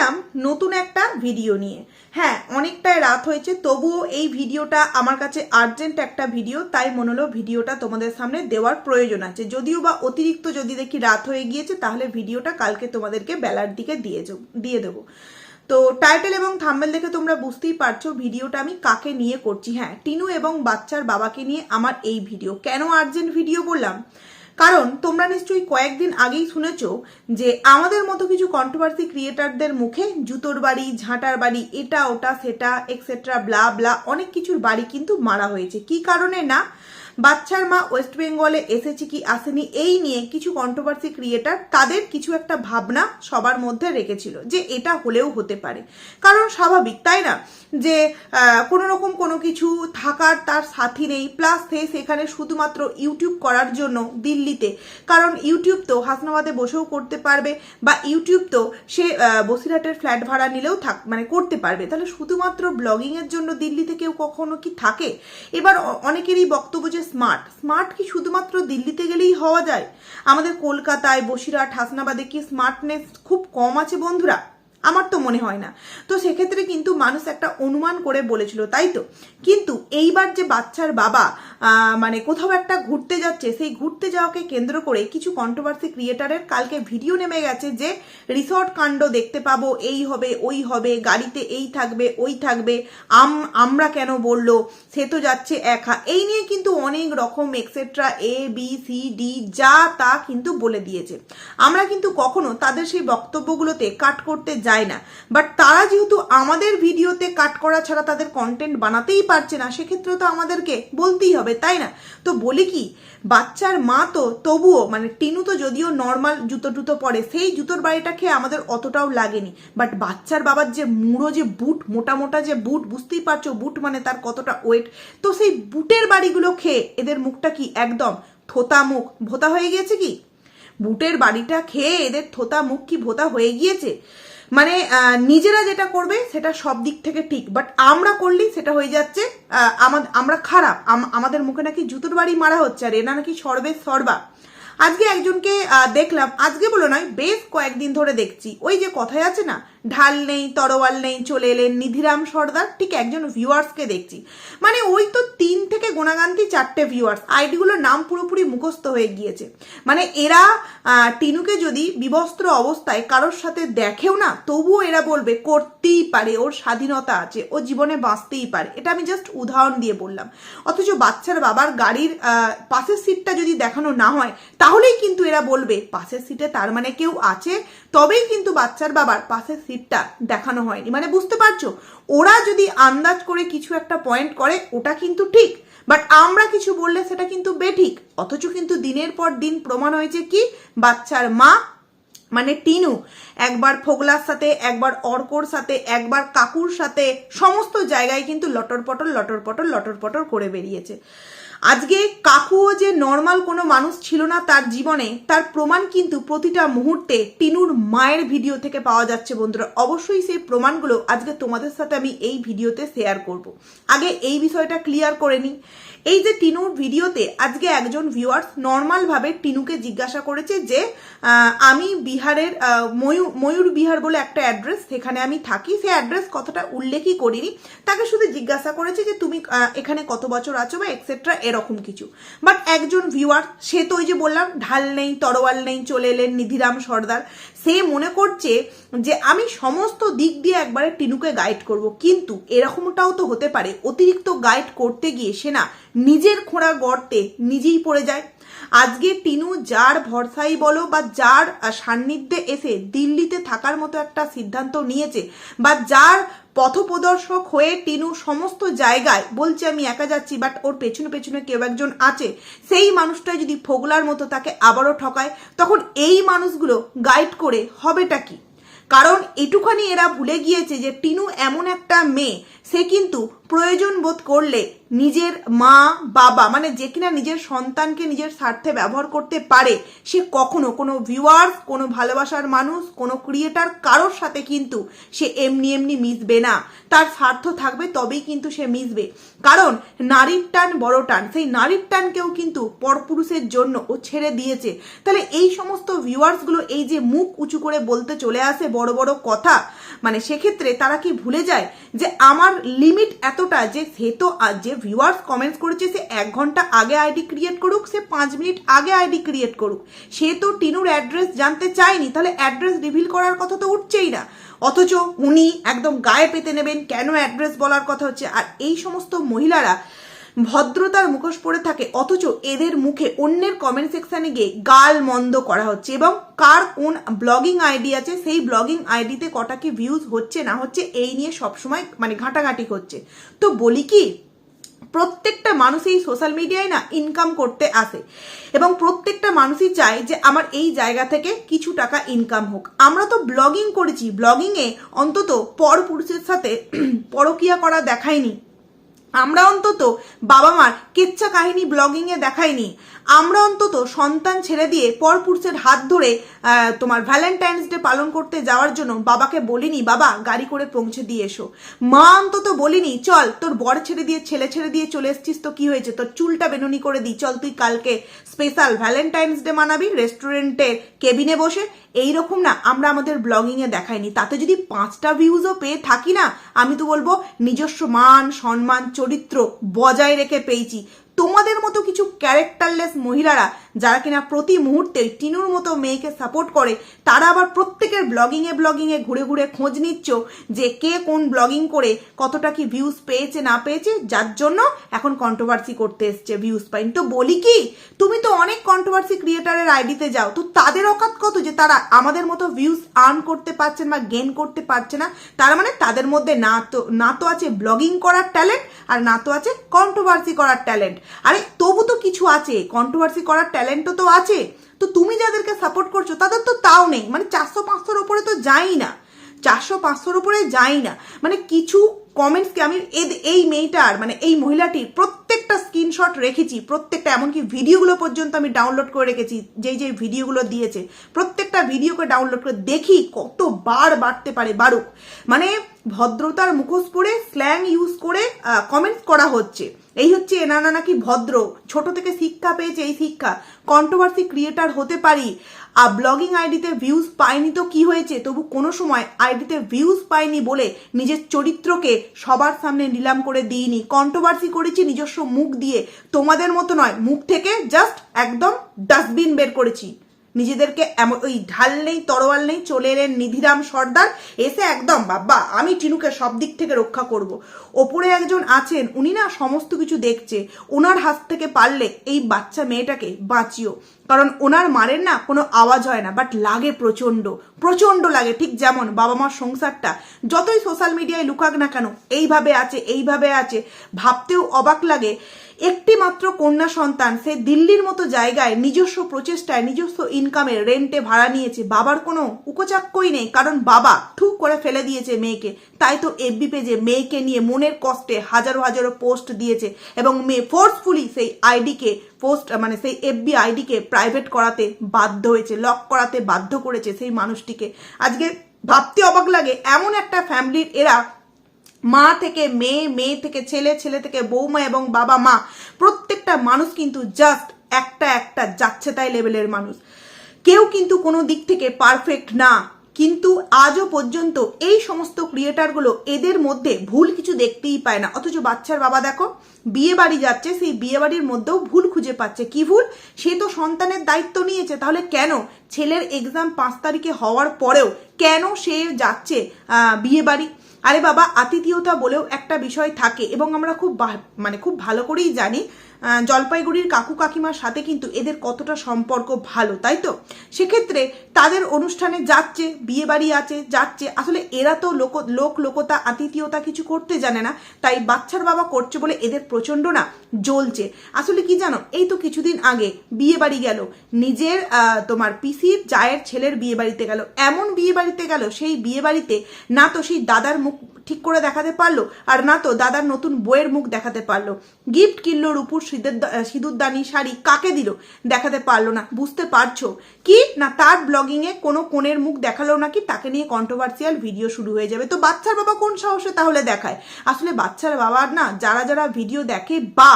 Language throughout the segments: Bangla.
এলাম নতুন একটা ভিডিও নিয়ে। হ্যাঁ অনেকটাই রাত হয়েছে, তবুও এই ভিডিওটা আমার কাছে আর্জেন্ট একটা ভিডিও তাই মনে হলো ভিডিওটা তোমাদের সামনে দেওয়ার প্রয়োজন আছে। যদিও বা অতিরিক্ত যদি দেখি রাত হয়ে গিয়েছে, তাহলে ভিডিওটা কালকে তোমাদেরকে বেলার দিকে দিয়ে দিয়ে দেবো। তো টাইটেল এবং থাম্বেল দেখে তোমরা বুঝতেই পারছ ভিডিওটা আমি কাকে নিয়ে করছি। হ্যাঁ টিনু এবং বাচ্চার বাবাকে নিয়ে আমার এই ভিডিও কেন আর্জেন্ট ভিডিও বললাম? কারণ তোমরা নিশ্চয়ই কয়েকদিন আগেই শুনেছ যে আমাদের মতো কিছু কন্ট্রোভার্সি ক্রিয়েটারদের মুখে জুতোর বাড়ি, ঝাঁটার বাড়ি, এটা, ওটা, সেটা এক্সেট্রা ব্লা ব্লা অনেক কিছুর বাড়ি কিন্তু মারা হয়েছে। কি কারণে না? বাচ্চার মা ওয়েস্ট বেঙ্গলে এসেছে কি আসেনি, এই নিয়ে কিছু কন্ট্রোভার্সি ক্রিয়েটার তাদের কিছু একটা ভাবনা সবার মধ্যে রেখেছিল যে এটা হলেও হতে পারে। কারণ স্বাভাবিক, তাই না? যে কোনো রকম কোনো কিছু থাকার তার সাথী নেই প্লাস সে সেখানে শুধুমাত্র ইউটিউব করার জন্য দিল্লিতে। কারণ ইউটিউব তো হাসনাবাদে বসেও করতে পারবে বা ইউটিউব তো সে বসিরহাটের ফ্ল্যাট ভাড়া নিলেও থাক মানে করতে পারবে। তাহলে শুধুমাত্র ব্লগিংয়ের জন্য দিল্লিতে কেউ কখনো কি থাকে? এবার অনেকেরই বক্তব্য যে স্মার্ট স্মার্ট কি শুধুমাত্র দিল্লিতে গেলেই হওয়া যায়? আমাদের কলকাতায়, বসিরহাট, হাসনাবাদে কি স্মার্টনেস খুব কম আছে বন্ধুরা? আমার তো মনে হয় না। তো সেক্ষেত্রে কিন্তু মানুষ একটা অনুমান করে বলেছিল, তাই তো? কিন্তু এইবার যে বাচ্চার বাবা মানে কোথাও একটা ঘুরতে যাচ্ছে, সেই ঘুরতে যাওয়াকে কেন্দ্র করে কিছু কন্ট্রোভার্সি ক্রিয়েটারের কালকে ভিডিও নেমে গেছে যে, রিসর্ট কাণ্ড দেখতে পাবো, এই হবে, ওই হবে, গাড়িতে এই থাকবে, ওই থাকবে, আম, আমরা কেন বলল, সে তো যাচ্ছে একা। এই নিয়ে কিন্তু অনেক রকম etcetera A B C D যা তা কিন্তু বলে দিয়েছে। আমরা কিন্তু কখনো তাদের সেই বক্তব্যগুলোতে কাট করতে যাই না। বাট তারা যেহেতু আমাদের ভিডিওতে কাট করা ছাড়া তাদের কন্টেন্ট বানাতেই পারছে না সেক্ষেত্রে তো আমাদেরকে বলতেই হবে, তাই না? তো বলি কি, বাচ্চার মা তো তবুও মানে টিনু তো যদিও নর্মাল জুতো টুতো পরে, সেই জুতোর বাড়িটা খেয়ে আমাদের অতটাও লাগেনি। বাট বাচ্চার বাবার যে মুড়ো, যে বুট, মোটা মোটা যে বুট, বুঝতেই পারছ বুট মানে তার কতটা ওয়েট তো সেই বুটের বাড়িগুলো খেয়ে এদের মুখটা কি একদম থোতা মুখ? ভোতা হয়ে গিয়েছে কি? বুটের বাড়িটা খেয়ে এদের থোতা মুখ কি ভোতা হয়ে গিয়েছে? মানে নিজেরা যেটা করবে সেটা সব দিক থেকে ঠিক বাট আমরা করলেই সেটা হয়ে যাচ্ছে আমরা খারাপ, আম- আমাদের মুখে নাকি জুতোর বাড়ি মারা হচ্ছে আর এনা নাকি সর্বে সর্বা। আজকে একজনকে দেখলাম, আজকে বলো নয়, বেশ কয়েকদিন ধরে দেখছি, ওই যে কথায় আছে না ঢাল নেই, তরোয়াল নেই, চলে এলেন নিধিরাম সর্দার। ঠিক একজন ভিউয়ার্সকে দেখছি। মানে ওই তো তিন থেকে গোনাগান্তি চারটে ভিউয়ার্স আইডিগুলোর নাম পুরোপুরি মুখস্থ হয়ে গিয়েছে। মানে এরা টিনুকে যদি বিবস্ত্র অবস্থায় কারোর সাথে দেখেও না, তবুও এরা বলবে, করতেই পারে, ওর স্বাধীনতা আছে, ও জীবনে বাঁচতেই পারে। এটা আমি জাস্ট উদাহরণ দিয়ে বললাম। অথচ বাচ্চার বাবার গাড়ির পাশের সিটটা যদি দেখানো না হয়, তাহলেই কিন্তু এরা বলবে, পাশের সিটে তার মানে কেউ আছে। তবেই কিন্তু বাচ্চার বাবার পাশের সিটটা দেখানো হয়নি। মানে বুঝতে পারছ? ওরা যদি আন্দাজ করে কিছু একটা পয়েন্ট করে, ওটা কিন্তু ঠিক। বাট আমরা কিছু বললে সেটা কিন্তু বেঠিক। অথচ কিন্তু দিনের পর দিন প্রমাণ হয়েছে কি? বাচ্চার মা মানে টিনু, একবার ফোগলার সাথে, একবার অর্কর সাথে, একবার কাকুর সাথে, সমস্ত জায়গায় কিন্তু লটর পটর লটর পটর লটর পটর করে বেরিয়েছে। আজকে কাকুও যে নর্মাল কোনো মানুষ ছিল না, তার জীবনে তার প্রমাণ কিন্তু প্রতিটা মুহূর্তে টিনুর মায়ের ভিডিও থেকে পাওয়া যাচ্ছে বন্ধুরা। অবশ্যই সেই প্রমাণগুলো আজকে তোমাদের সাথে আমি এই ভিডিওতে শেয়ার করব। আগে এই বিষয়টা ক্লিয়ার করে নিই। এই যে টিনুর ভিডিওতে আজকে একজন ভিউয়ার্স নর্মালভাবে টিনুকে জিজ্ঞাসা করেছে যে আমি বিহারের ময়ূর ময়ূর বিহার বলে একটা অ্যাড্রেস সেখানে আমি থাকি সেই অ্যাড্রেস কথাটা উল্লেখই করিনি। তাকে শুধু জিজ্ঞাসা করেছে যে, তুমি এখানে কত বছর আছো বা এক্সেট্রা এরকম কিছু। বাট একজন ভিউয়ার সে তো ওই যে বললাম, ঢাল নেই, তরোয়াল নেই, চলে এলেন নিধিরাম সর্দার। সে মনে করছে যে আমি সমস্ত দিক দিয়ে একবারে টিনুকে গাইড করব। কিন্তু এরকমটাও তো হতে পারে, অতিরিক্ত গাইড করতে গিয়ে সে না নিজের খোঁড়া গর্তে নিজেই পড়ে যায়। আজকে টিনু যার ভরসাই বলো বা যার সান্নিধ্যে এসে দিল্লিতে থাকার মতো একটা সিদ্ধান্ত নিয়েছে বা যার পথপ্রদর্শক হয়ে টিনু সমস্ত জায়গায়, বলছে আমি একা যাচ্ছি বাট ওর পেছনে পেছনে কেউ একজন আছে, সেই মানুষটা যদি ফোগলার মতো তাকে আবারও ঠকায়, তখন এই মানুষগুলো গাইড করে হবেটা কি? কারণ এটুখানি এরা ভুলে গিয়েছে যে টিনু এমন একটা মেয়ে, সে কিন্তু প্রয়োজন বোধ করলে নিজের মা, বাবা মানে যে কিনা নিজের সন্তানকে নিজের স্বার্থে ব্যবহার করতে পারে, সে কখনো কোনো ভিউয়ার্স কোনো ভালোবাসার মানুষ, কোনো ক্রিয়েটার কারোর সাথে কিন্তু সে এমনি এমনি মিশবে না। তার স্বার্থ থাকবে তবেই কিন্তু সে মিশবে। কারণ নারীর টান বড় টান, সেই নারীর টানকেও কিন্তু পরপুরুষের জন্য ও ছেড়ে দিয়েছে। তাহলে এই সমস্ত ভিউয়ার্সগুলো এই যে মুখ উঁচু করে বলতে চলে আসে বড় বড় কথা মানে সেক্ষেত্রে তারা কি ভুলে যায় যে আমার লিমিট এতটা যে সে তো যে ভিউয়ার্স কমেন্টস করেছে, সে এক ঘণ্টা আগে আইডি ক্রিয়েট করুক, সে পাঁচ মিনিট আগে আইডি ক্রিয়েট করুক। সে তো টিনুর অ্যাড্রেস জানতে চায়নি, তাহলে অ্যাড্রেস রিভিল করার কথা তো উঠছেই না। অথচ উনি একদম গায়ে পেতে নেবেন, কেন অ্যাড্রেস বলার কথা হচ্ছে? আর এই সমস্ত মহিলারা ভদ্রতার মুখোশ পরে থাকে, অথচ এদের মুখে অন্যের কমেন্ট সেকশনে গিয়ে গাল মন্দ করা হচ্ছে এবং কার কোন ব্লগিং আইডি আছে, সেই ব্লগিং আইডিতে কটা কি ভিউজ হচ্ছে, না হচ্ছে, এই নিয়ে সবসময় মানে ঘাটাঘাটি করছে। তো বলি কি, প্রত্যেকটা মানুষই সোশ্যাল মিডিয়ায় না ইনকাম করতে আসে এবং প্রত্যেকটা মানুষই চায় যে আমার এই জায়গা থেকে কিছু টাকা ইনকাম হোক। আমরা তো ব্লগিং করেছি ব্লগিংয়ে অন্তত পরপুরুষের সাথে পরকিয়া করা দেখায়নি আমরা অন্তত বাবা মার কেচ্ছা কাহিনী ব্লগিং এ দেখাইনি। আমরা অন্তত সন্তান ছেড়ে দিয়ে পরপুরুষের হাত ধরে তোমার ভ্যালেন্টাইন্স ডে পালন করতে যাওয়ার জন্য বাবাকে বলিনি, বাবা, গাড়ি করে পৌঁছে দিয়ে এসো। মা অন্তত বলিনি, চল, তোর বর ছেড়ে দিয়ে, ছেলে ছেড়ে দিয়ে চলে এসছিস তো কি হয়েছে? তোর চুলটা বেনুনি করে দিই চল তুই কালকে স্পেশাল ভ্যালেন্টাইন্স ডে মানাবি রেস্টুরেন্টের কেবিনে বসে। এই রকম না, আমরা আমাদের ব্লগিং এ দেখাইনি। তাতে যদি পাঁচটা ভিউজও পেয়ে থাকি না, আমি তো বলব নিজস্ব মান, সম্মান চরিত্র বজায় রেখে পেয়েছি। তোমাদের মতো কিছু ক্যারেক্টারলেস মহিলারা যারা কিনা প্রতি মুহূর্তে টিনুর মতো মেয়েকে সাপোর্ট করে, তারা আবার প্রত্যেকের ব্লগিং এ ব্লগিং এ ঘুরে ঘুরে খোঁজ নিচ্ছ যে কে কোন ব্লগিং করে কতটা কি ভিউজ পেয়েছে, না পেয়েছে, যার জন্য এখন কন্ট্রোভার্সি করতে এসছে ভিউজ পাইন তো বলি কি, তুমি তো অনেক কন্ট্রোভার্সি ক্রিয়েটারের আইডিতে যাও, তো তাদের অকাত কত যে তারা আমাদের মতো ভিউজ আর্ন করতে পারছেন বা গেন করতে পারছে না, তার মানে তাদের মধ্যে না তো না তো আছে ব্লগিং করার ট্যালেন্ট আর না তো আছে কন্ট্রোভার্সি করার ট্যালেন্ট আরে তবু তো কিছু আছে কন্ট্রোভার্সি করার ট্যালেন্টও তো আছে। তো তুমি যাদেরকে সাপোর্ট করছ, তাদের তো তাও নেই। মানে চারশো পাঁচশোর ওপরে তো যাই না। চারশো পাঁচশোর উপরে যাই না। মানে কিছু কমেন্টসকে আমি এই মেয়েটার মানে এই মহিলাটির প্রত্যেকটা স্ক্রিনশট রেখেছি, প্রত্যেকটা, এমনকি ভিডিওগুলো পর্যন্ত আমি ডাউনলোড করে রেখেছি, যেই যেই ভিডিওগুলো দিয়েছে, প্রত্যেকটা ভিডিওকে ডাউনলোড করে দেখি কত বার বাড়তে পারে বাড়ুক মানে ভদ্রতার মুখোশ পরে স্ল্যাং ইউজ করে কমেন্টস করা হচ্ছে। এই হচ্ছে এনারা নাকি ভদ্র। ছোট থেকে শিক্ষা পেয়েছে এই শিক্ষা। কন্ট্রোভার্সি ক্রিয়েটার হতে পারি। আর ব্লগিং আইডিতে ভিউজ পাইনি তো কি হয়েছে? তবু কোনো সময় আইডিতে ভিউজ পাইনি বলে নিজের চরিত্রকে সবার সামনে নিলাম করে দিইনি। কন্ট্রোভার্সি করেছি নিজস্ব মুখ দিয়ে। তোমাদের মতো নয়, মুখ থেকে জাস্ট একদম ডাস্টবিন বের করেছি। নিজেদেরকে এমন, ওই ঢাল নেই, তরোয়াল নেই, চলে এলেন নিধিরাম সর্দার, এসে একদম বাবা আমি টিনুকে সব দিক থেকে রক্ষা করব। ওপরে একজন আছেন, উনি না সমস্ত কিছু দেখছে ওনার হাত থেকে পারলে এই বাচ্চা মেয়েটাকে বাঁচিও। কারণ ওনার মারের না কোনো আওয়াজ হয় না বাট লাগে প্রচণ্ড প্রচণ্ড লাগে। ঠিক যেমন বাবা মার সংসারটা, যতই সোশ্যাল মিডিয়ায় লুকাক না কেন, এইভাবে আছে এইভাবে আছে, ভাবতেও অবাক লাগে। একটি মাত্র কন্যা সন্তান, সে দিল্লির মতো জায়গায় নিজস্ব প্রচেষ্টায়, নিজস্ব ইনকামে রেন্টে ভাড়া নিয়েছে, বাবার কোনো উকোচাক্কই নেই, কারণ বাবা ঠুক করে ফেলে দিয়েছে মেয়েকে। তাই তো এফবি পেজে মেয়েকে নিয়ে মনের কষ্টে হাজারো হাজারো পোস্ট দিয়েছে এবং মেয়ে ফোর্সফুলি সেই আইডিকে পোস্ট মানে সেই এফবি আইডিকে প্রাইভেট করাতে বাধ্য হয়েছে লক করাতে বাধ্য করেছে সেই মানুষটিকে। আজকে ভাবতে অবাক লাগে, এমন একটা ফ্যামিলির এরা মা থেকে মেয়ে মেয়ে থেকে ছেলে ছেলে থেকে বৌমা এবং বাবা মা, প্রত্যেকটা মানুষ কিন্তু জাস্ট একটা একটা যাচ্ছে তাই লেভেলের মানুষ। কেউ কিন্তু কোনো দিক থেকে পারফেক্ট না। কিন্তু আজও পর্যন্ত এই সমস্ত ক্রিয়েটারগুলো এদের মধ্যে ভুল কিছু দেখতেই পায় না। অথচ বাচ্চার বাবা দেখো বিয়ে বাড়ি যাচ্ছে, সেই বিয়ে বাড়ির মধ্যেও ভুল খুঁজে পাচ্ছে। কি ভুল? সে তো সন্তানের দায়িত্ব নিয়েছে। তাহলে কেন? ছেলের এক্সাম পাঁচ তারিখে হওয়ার পরেও কেন সে যাচ্ছে বিয়ে বাড়ি আরে বাবা, আতিথিয়তা বলেও একটা বিষয় থাকে এবং আমরা খুব মানে খুব ভালো করেই জানি জলপাইগুড়ির কাকু কাকিমার সাথে কিন্তু এদের কতটা সম্পর্ক ভালো, তাই তো? সেক্ষেত্রে তাদের অনুষ্ঠানে যাচ্ছে বিয়ে বাড়ি আছে, যাচ্ছে। আসলে এরা তো লোক লোক, লোকতা, আতিথিয়তা কিছু করতে জানে না, তাই বাচ্চার বাবা করছে বলে এদের প্রচণ্ড না জ্বলছে। আসলে কি জানো, এই তো কিছুদিন আগে বিয়ে বাড়ি গেল, নিজের তোমার পিসির জায়ের ছেলের বিয়ে বাড়িতে গেল। এমন বিয়ে বাড়িতে গেল, সেই বিয়ে বাড়িতে না তো সেই দাদার মুখ ঠিক করে দেখাতে পারল, আর না তো দাদার নতুন বইয়ের মুখ দেখাতে পারল। গিফট কিনলো রূপুর সিঁদুর সিঁদুরদানি শাড়ি, কাকে দিল? দেখাতে পারল না, বুঝতে পারছ? কি? না তার ব্লগিং এ কোনো কোণের মুখ দেখাল নাকি? তাকে নিয়ে কন্ট্রোভার্সিয়াল ভিডিও শুরু হয়ে যাবে। তো বাচ্চার বাবা কোন সাহসে তাহলে দেখায়? আসলে বাচ্চার বাবার না, যারা যারা ভিডিও দেখে, বা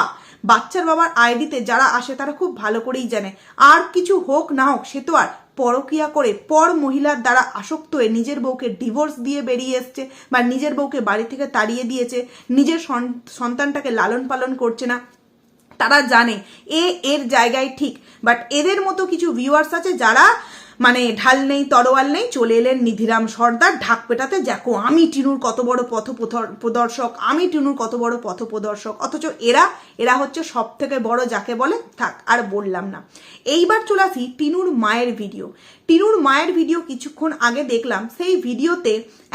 বাচ্চার বাবার আইডিতে যারা আসে, তারা খুব ভালো করেই জানে। আর কিছু হোক না হোক, সে তো আর পরকিয়া করে পর মহিলার দ্বারা আসক্ত হয়ে নিজের বউকে ডিভোর্স দিয়ে বেরিয়ে এসছে বা নিজের বউকে বাড়ি থেকে তাড়িয়ে দিয়েছে, নিজের সন- সন্তানটাকে লালন পালন করছে না। তারা জানে এ, এর জায়গায় ঠিক বাট এদের মতো কিছু ভিউয়ার্স আছে যারা মানে ঢাল নেই, তরোয়াল নেই, চলে এলেন নিধিরাম সর্দার। ঢাক পেটাতে দেখো, আমি টিনুর কত বড় পথ প্রদর্শক আমি টিনুর কত বড় পথ প্রদর্শক অথচ এরা এরা হচ্ছে সব থেকে বড় যাকে বলে, থাক, আর বললাম না। এইবার চলে আসি টিনুর মায়ের ভিডিও টিনুর মায়ের ভিডিও কিছুক্ষণ আগে দেখলাম, সেই ভিডিওতে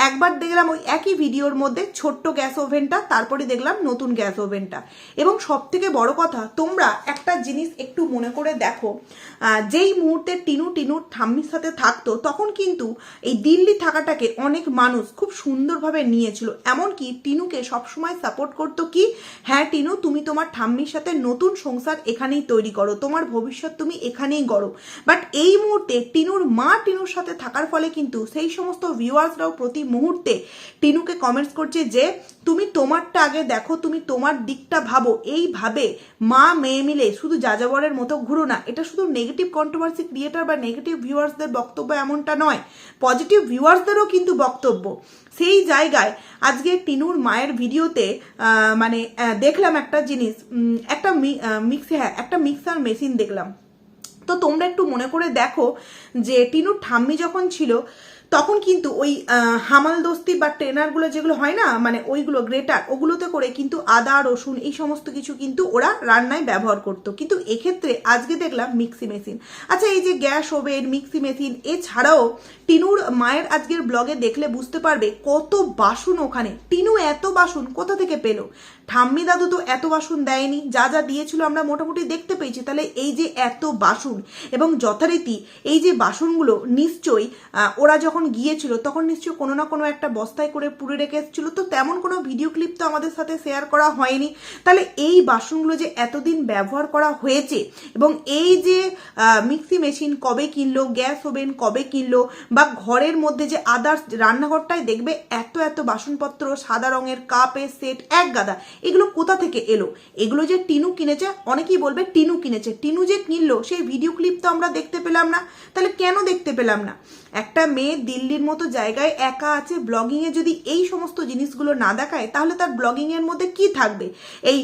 একবার দেখলাম ওই একই ভিডিওর মধ্যে ছোট্ট গ্যাস ওভেনটা, তারপরে দেখলাম নতুন গ্যাস ওভেনটা। এবং সব থেকে বড় কথা, তোমরা একটা জিনিস একটু মনে করে দেখো যেই মুহূর্তে টিনু টিনুর ঠাম্মির সাথে থাকতো, তখন কিন্তু এই দিল্লি থাকাটাকে অনেক মানুষ খুব সুন্দরভাবে নিয়েছিল। এমনকি টিনুকে সবসময় সাপোর্ট করতো কি হ্যাঁ টিনু, তুমি তোমার ঠাম্মির সাথে নতুন সংসার এখানেই তৈরি করো, তোমার ভবিষ্যৎ তুমি এখানেই গড়ো। বাট এই মুহূর্তে টিনুর মা টিনুর সাথে থাকার ফলে কিন্তু সেই সমস্ত ভিউয়ার্সরাও প্রতি মুহূর্তে টিনুকে কমেন্টস করছে যে, তুমি তোমারটা আগে দেখো, তুমি তোমার দিকটা ভাবো। এইভাবে মা, মেয়ে মিলে শুধু যাযাবরের মতো ঘুরো না, এটা শুধু নেগেটিভ কন্ট্রোভার্সি ক্রিয়েটার বা নেগেটিভ ভিউয়ার্সদের বক্তব্য এমনটা নয় পজিটিভ ভিউয়ার্সদেরও কিন্তু বক্তব্য। সেই জায়গায় আজকে টিনুর মায়ের ভিডিওতে মানে দেখলাম একটা জিনিস একটা মিক্সে হ্যাঁ একটা মিক্সার মেশিন দেখলাম। তো তোমরা একটু মনে করে দেখো যে টিনুর ঠাম্মি যখন ছিল তখন কিন্তু ওই হামাল দস্তি বা ট্রেনারগুলো যেগুলো হয় না মানে ওইগুলো গ্রেটার, ওগুলোতে করে কিন্তু আদা, রসুন এই সমস্ত কিছু কিন্তু ওরা রান্নায় ব্যবহার করতো। কিন্তু এক্ষেত্রে আজকে দেখলাম মিক্সি মেশিন। আচ্ছা এই যে গ্যাস ওভেন, মিক্সি মেশিন, এছাড়াও টিনুর মায়ের আজকের ব্লগে দেখলে বুঝতে পারবে কত বাসন ওখানে। টিনু এত বাসন কোথা থেকে পেল? ঠাম্মি দাদু তো এত বাসন দেয়নি, যা যা দিয়েছিল আমরা মোটামুটি দেখতে পেয়েছি, তাহলে এই যে এত বাসন এবং যথারীতি এই যে বাসনগুলো নিশ্চয়ই ওরা যখন গিয়েছিল, তখন নিশ্চয়ই কোনো না কোনো একটা বস্তায় করে পুড়ে রেখে এসেছিল। তো তেমন কোনো ভিডিও ক্লিপ তো আমাদের সাথে শেয়ার করা হয়নি। তাহলে এই বাসনগুলো যে এতদিন ব্যবহার করা হয়েছে এবং এই যে মিক্সি মেশিন কবে কিনলো গ্যাস ওভেন কবে কিনলো বা ঘরের মধ্যে যে আদার্স রান্নাঘরটায় দেখবে এত এত বাসনপত্র, সাদা রঙের কাপের সেট এক গাদা, এগুলো কোথা থেকে এলো? এগুলো যে টিনু কিনেছে, অনেকেই বলবে টিনু কিনেছে। টিনু যে কিনলো, সেই ভিডিও ক্লিপ তো আমরা দেখতে পেলাম না। তাহলে কেন দেখতে পেলাম না? একটা মেয়ে দিল্লির মতো জায়গায় একা আছে ব্লগিংয়ে যদি এই সমস্ত জিনিসগুলো না দেখায়, তাহলে তার ব্লগিংয়ের মধ্যে কি থাকবে? এই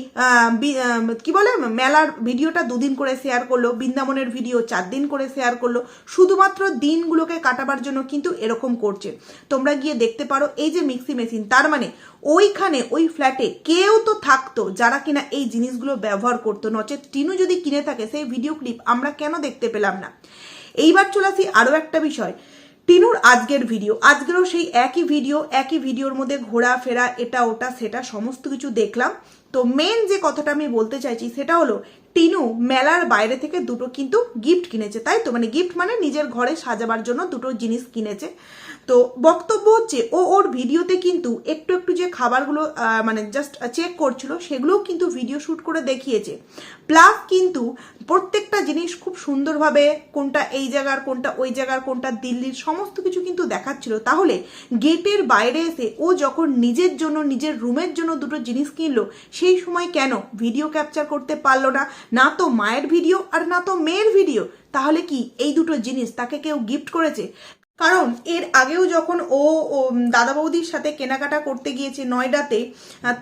কি বলে? মেলার ভিডিওটা দুদিন করে শেয়ার করল, বৃন্দাবনের ভিডিও চার দিন করে শেয়ার করল, শুধুমাত্র দিনগুলোকে কাটাবার জন্য কিন্তু এরকম করছে। তোমরা গিয়ে দেখতে পারো, এই যে মিক্সি মেশিন তার মানে ওইখানে, ওই ফ্ল্যাটে কেউ তো থাকতো যারা কিনা এই জিনিসগুলো ব্যবহার করতো। নচেত টিনু যদি কিনে থাকে, সেই ভিডিও ক্লিপ আমরা কেন দেখতে পেলাম না? এইবার চলে আসি আরও একটা বিষয়। টিনুর আজকের ভিডিও আজকেরও সেই একই ভিডিও একই ভিডিওর মধ্যে ঘোরাফেরা, এটা, ওটা, সেটা, সমস্ত কিছু দেখলাম। তো মেন যে কথাটা আমি বলতে চাইছি, সেটা হলো, টিনু মেলার বাইরে থেকে দুটো কিন্তু গিফট কিনেছে, তাই তো? মানে গিফট মানে নিজের ঘরে সাজাবার জন্য দুটো জিনিস কিনেছে। তো বক্তব্য হচ্ছে, ও ওর ভিডিওতে কিন্তু একটু একটু যে খাবারগুলো মানে জাস্ট চেক করছিল, সেগুলোও কিন্তু ভিডিও শ্যুট করে দেখিয়েছে। প্লাস কিন্তু প্রত্যেকটা জিনিস খুব সুন্দরভাবে কোনটা এই জায়গার, কোনটা ওই জায়গার, কোনটা দিল্লির সমস্ত কিছু কিন্তু দেখাচ্ছিল। তাহলে গেটের বাইরে এসে ও যখন নিজের জন্য, নিজের রুমের জন্য দুটো জিনিস কিনলো, সেই সময় কেন ভিডিও ক্যাপচার করতে পারল না? না তো মায়ের ভিডিও আর না তো মেয়ের ভিডিও তাহলে কি এই দুটো জিনিস তাকে কেউ গিফট করেছে? কারণ এর আগেও যখন ও দাদা বৌদির সাথে কেনাকাটা করতে গিয়েছে নয়ডাতে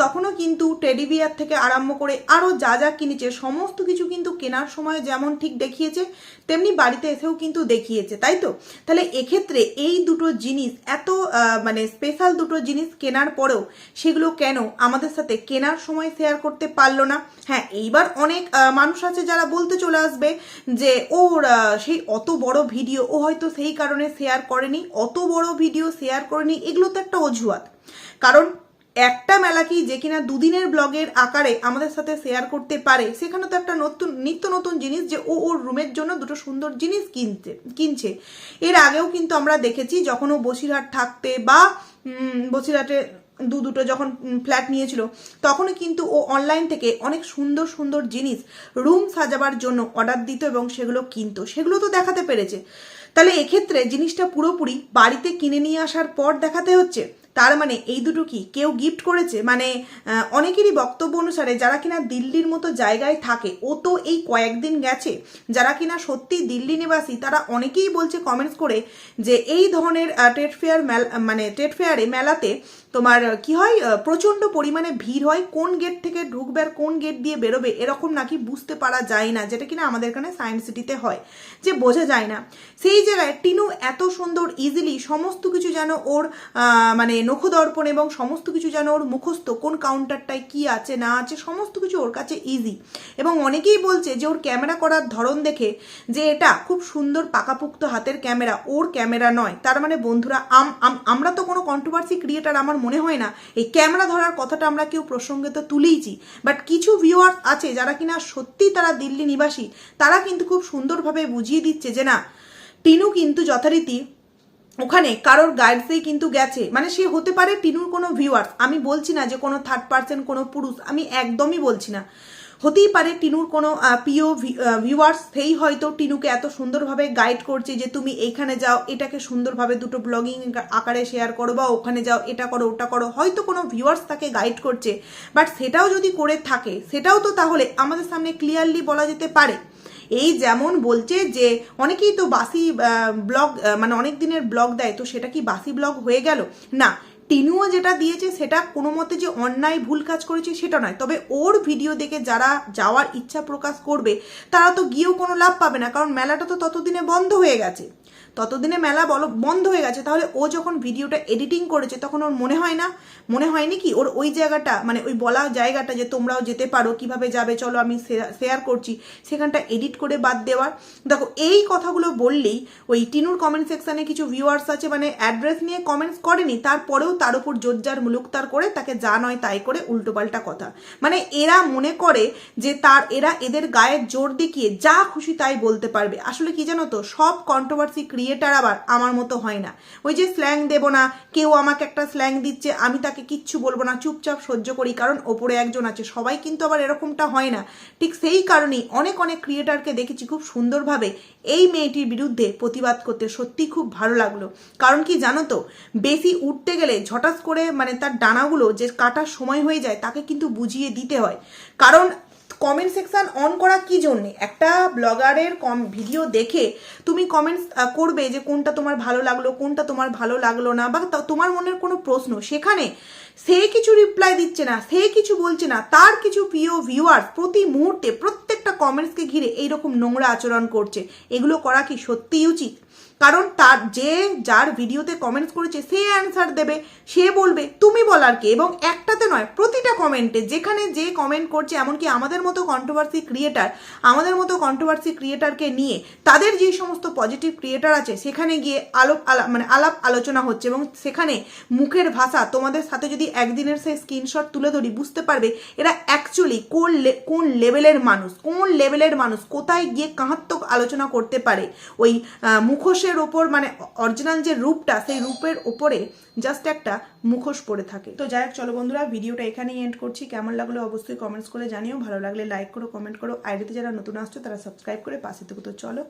তখনও কিন্তু টেডি বিয়ার থেকে আরম্ভ করে আরও যা যা কিনেছে, সমস্ত কিছু কিন্তু কেনার সময় যেমন ঠিক দেখিয়েছে, তেমনি বাড়িতে এসেও কিন্তু দেখিয়েছে, তাই তো? তাহলে এক্ষেত্রে এই দুটো জিনিস, এত মানে স্পেশাল দুটো জিনিস কেনার পরেও সেগুলো কেন আমাদের সাথে কেনার সময় শেয়ার করতে পারল না? হ্যাঁ এইবার অনেক মানুষ আছে যারা বলতে চলে আসবে যে, ওর সেই অত বড় ভিডিও ও হয়তো সেই কারণে শেয়ার করেনি, অত বড় ভিডিও শেয়ার করেনি, এগুলো তো একটা অজুহাত। কারণ একটা মেলা কি যে কিনা দুদিনের ব্লগের আকারে আমাদের সাথে শেয়ার করতে পারে, সেখানে তো একটা নতুন, নিত্য নতুন জিনিস যে ও ওর রুমের জন্য দুটো সুন্দর জিনিস কিনতে কিনছে। এর আগেও কিন্তু আমরা দেখেছি যখন ও বসিরহাট থাকতে বা বসিরহাটে দু দুটো যখন ফ্ল্যাট নিয়েছিল, তখনও কিন্তু ও অনলাইন থেকে অনেক সুন্দর সুন্দর জিনিস রুম সাজাবার জন্য অর্ডার দিত এবং সেগুলো কিনতো। সেগুলো তো দেখাতে পেরেছে। তাহলে এক্ষেত্রে জিনিসটা পুরোপুরি বাড়িতে কিনে নিয়ে আসার পর দেখাতে হচ্ছে। তার মানে এই দুটো কি? কেউ গিফট করেছে? মানে অনেকেরই বক্তব্য অনুসারে যারা কিনা দিল্লির মতো জায়গায় থাকে, ও তো এই কয়েকদিন গেছে, যারা কিনা সত্যি দিল্লি নিবাসী, তারা অনেকেই বলছে কমেন্টস করে যে এই ধরনের ট্রেড ফেয়ার মানে ট্রেড ফেয়ারে মেলাতে তোমার কি হয় প্রচণ্ড পরিমাণে ভিড় হয়, কোন গেট থেকে ঢুকবে আর কোন গেট দিয়ে বেরোবে এরকম নাকি বুঝতে পারা যায় না, যেটা কিনা আমাদের এখানে সায়েন্স সিটিতে হয়, যে বোঝা যায় না। সেই জায়গায় টিনু এত সুন্দর ইজিলি সমস্ত কিছু যেন ওর মানে নখদর্পণ এবং সমস্ত কিছু যেন ওর মুখস্থ, কোন কাউন্টারটায় কি আছে, না আছে, সমস্ত কিছু ওর কাছে ইজি এবং অনেকেই বলছে যে ওর ক্যামেরা করার ধরন দেখে যে এটা খুব সুন্দর পাকাপুক্ত হাতের ক্যামেরা ওর ক্যামেরা নয়। তার মানে বন্ধুরা, আম- আম- আমরা তো কোনো কন্ট্রোভার্সি ক্রিয়েটার আমার মনে হয় না এই ক্যামেরা ধরার কথাটা আমরা কেউ প্রসঙ্গে তো তুলেইছি। বাট কিছু ভিউয়ার্স আছে যারা কিনা সত্যি তারা দিল্লি নিবাসী, তারা কিন্তু খুব সুন্দরভাবে বুঝিয়ে দিচ্ছে যে না, টিনু কিন্তু যথারীতি ওখানে কারোর গাইডসেই কিন্তু গেছে। মানে সে হতে পারে টিনুর কোনো ভিউয়ার্স আমি বলছি না যে কোনো থার্ড পার্সন কোনো পুরুষ, আমি একদমই বলছি না। হতেই পারে টিনুর কোনো প্রিয় ভিউয়ার্স সেই হয়তো টিনুকে এত সুন্দরভাবে গাইড করছে যে তুমি এইখানে যাও, এটাকে সুন্দরভাবে দুটো ব্লগিং আকারে শেয়ার করো বা ওখানে যাও, এটা করো, ওটা করো। হয়তো কোনো ভিউয়ার্স তাকে গাইড করছে। বাট সেটাও যদি করে থাকে, সেটাও তো তাহলে আমাদের সামনে ক্লিয়ারলি বলা যেতে পারে। এই যেমন বলছে যে অনেকেই তো বাসি ব্লগ মানে অনেক দিনের ব্লগ দেয়, তো সেটা কি বাসি ব্লগ হয়ে গেল? না, টিনুও যেটা দিয়েছে সেটা কোনো মতে যে অন্যায় ভুল কাজ করেছে সেটা নয়। তবে ওর ভিডিও দেখে যারা যাওয়ার ইচ্ছা প্রকাশ করবে, তারা তো গিয়েও কোনো লাভ পাবে না, কারণ মেলাটা তো ততদিনে বন্ধ হয়ে গেছে। ততদিনে মেলা বলো বন্ধ হয়ে গেছে। তাহলে ও যখন ভিডিওটা এডিটিং করেছে, তখন ওর মনে হয় না? মনে হয়নি কি? ওর ওই জায়গাটা মানে ওই বলা জায়গাটা যে তোমরাও যেতে পারো, কীভাবে যাবে, চলো আমি শেয়ার করছি, সেখানটা এডিট করে বাদ দেওয়ার। দেখো, এই কথাগুলো বললেই ওই টিনুর কমেন্ট সেকশানে কিছু ভিউয়ার্স আছে মানে অ্যাড্রেস নিয়ে কমেন্টস করেনি, তারপরেও তার উপর জোরজার মুলুকতার করে তাকে যা নয় তাই করে উল্টোপাল্টা কথা। মানে এরা মনে করে যে তার, এরা এদের গায়ের জোর দেখিয়ে যা খুশি তাই বলতে পারবে। আসলে কি জানো তো? সব কন্ট্রোভার্সি ক্রিয়েটার আবার আমার মতো হয় না। ওই যে স্ল্যাং দেবো না, কেউ আমাকে একটা স্ল্যাং দিচ্ছে, আমি তাকে কিচ্ছু বলব না, চুপচাপ সহ্য করি, কারণ ওপরে একজন আছে, সবাই কিন্তু আবার এরকমটা হয় না। ঠিক সেই কারণেই অনেক অনেক ক্রিয়েটারকে দেখেছি খুব সুন্দরভাবে এই মেয়েটির বিরুদ্ধে প্রতিবাদ করতে সত্যি খুব ভালো লাগল। কারণ কি জানো তো, বেশি উঠতে গেলে ঝটাস করে মানে তার ডানাগুলো যে কাটার সময় হয়ে যায়, তাকে কিন্তু বুঝিয়ে দিতে হয়। কারণ কমেন্ট সেকশন অন করা কি জন্যে? একটা ব্লগারের কম ভিডিও দেখে তুমি কমেন্টস করবে যে কোনটা তোমার ভালো লাগল, কোনটা তোমার ভালো লাগল না, বা তোমার মনের কোনো প্রশ্ন। সেখানে সে কিছু রিপ্লাই দিচ্ছে না, সে কিছু বলছে না, তার কিছু প্রিয় ভিউয়ার্স প্রতি মুহূর্তে প্রত্যেকটা কমেন্টসকে ঘিরে এইরকম নোংরা আচরণ করছে। এগুলো করা কি সত্যিই উচিত? কারণ তার যে যার ভিডিওতে কমেন্টস করেছে সে অ্যান্সার দেবে সে বলবে তুমি বলার কে? এবং একটাতে নয় প্রতিটা কমেন্টে যেখানে যে কমেন্ট করছে এমনকি আমাদের মতো কন্ট্রোভার্সি ক্রিয়েটার আমাদের মতো কন্ট্রোভার্সি ক্রিয়েটারকে নিয়ে তাদের যে সমস্ত পজিটিভ ক্রিয়েটার আছে সেখানে গিয়ে আলোপ আলাপ মানে আলাপ আলোচনা হচ্ছে এবং সেখানে মুখের ভাষা তোমাদের সাথে যদি একদিনের সেই স্ক্রিনশট তুলে ধরি বুঝতে পারবে এরা অ্যাকচুয়ালি কোন কোন লেভেলের মানুষ কোন লেভেলের মানুষ কোথায় গিয়ে কাহাত্মক আলোচনা করতে পারে? ওই আহ, মুখোশের ওপর মানে অরিজিনাল যে রূপটা, সেই রূপের ওপরে জাস্ট একটা মুখোশ পরে থাকে। তো যাই হোক, চলো বন্ধুরা, ভিডিওটা এখানেই এন্ড করছি। কেমন লাগল অবশ্যই কমেন্টস করে জানিও। ভালো লাগলে লাইক করো কমেন্ট করো। আইডিতে যারা নতুন আসছো, তারা সাবস্ক্রাইব করে পাশে থেকে। তো চলো